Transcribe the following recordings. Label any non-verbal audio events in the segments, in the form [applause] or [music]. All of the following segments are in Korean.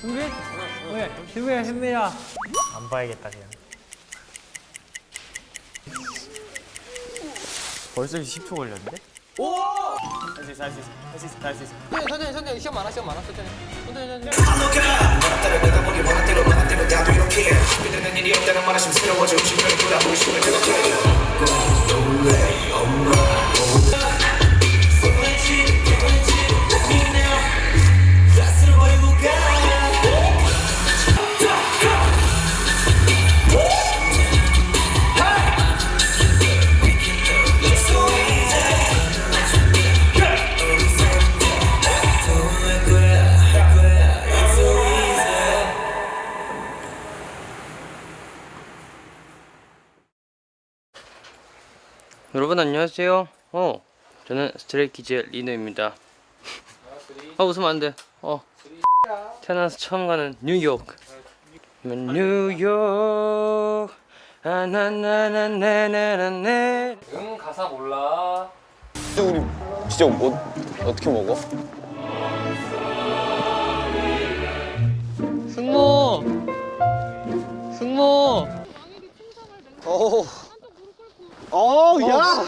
준비? 오케이 준비야 준비야 안 봐야겠다 그냥. 벌써 10초 걸렸는데? 할 수 있어 할 수 있어. 할 수 있어 할 수 있어. 천천히 천천히 시험 많아 시험 많아. 천천히 천천히 천천히 여러분 안녕하세요. 어, 저는 스트레이키즈의 리노입니다. 아 웃으면 안 돼. 어, 태어나서 처음 가는 뉴욕. 뉴욕. 아나나나나나나네. 응 가사 몰라. 우리 진짜 뭐 어떻게 먹어? 어우 야!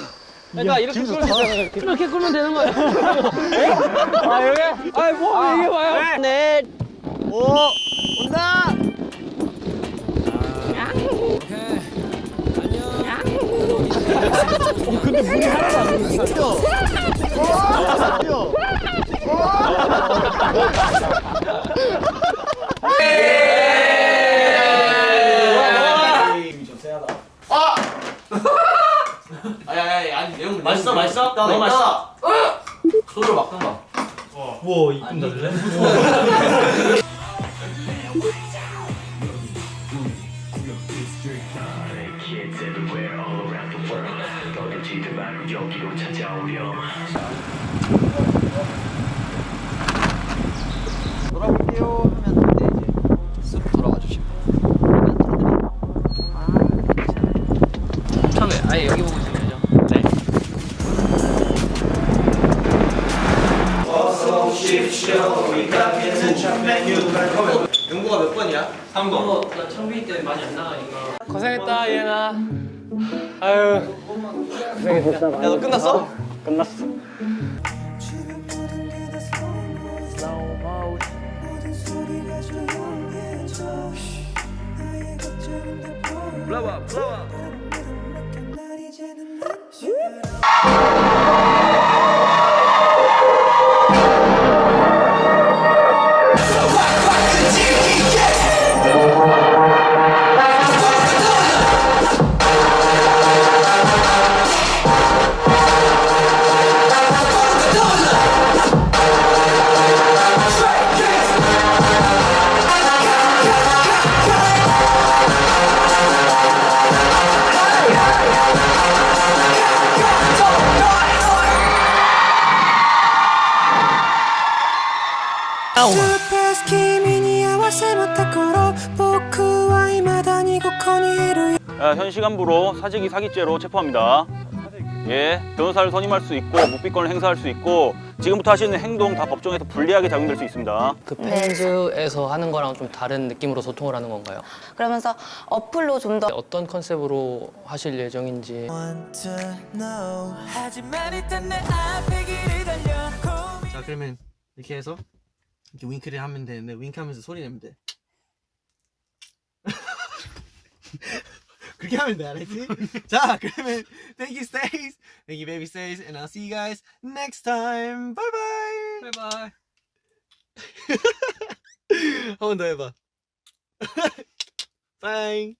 그러니까 이렇게 꿀면 되는 이렇게 꿀면 되는 거야. 아 여기? 아뭐 얘기해 봐요. 네. 맛있어 맛있어? 너무 맛있어 손으로 막던가 뭐 이쁨 달래? Kids everywhere all around the world 연구가 몇 번이야? 3번 나 청비 때 많이 안 나가니까. 고생했다 얘나. 아유. 야너 끝났어? 끝났어. Past 야, 현 시간부로 사재기 사기죄로 체포합니다. 예, 변호사를 선임할 수 있고 묵비권을 행사할 수 있고 지금부터 하시는 행동 다 법정에서 불리하게 작용될 수 있습니다. 그 네. 펜즈에서 하는 거랑 좀 다른 느낌으로 소통을 하는 건가요? 그러면서 어플로 좀더 네, 어떤 컨셉으로 하실 예정인지 자 그러면 이렇게 해서 이렇게 윙크를 하면 되는데 윙크하면서 소리 내면 돼 [laughs] 그렇게 하면 돼 알았지? 자 그러면 thank you stays thank you baby stays and I'll see you guys next time bye bye 바이바이. [laughs] 한 번 더 해봐 [laughs] bye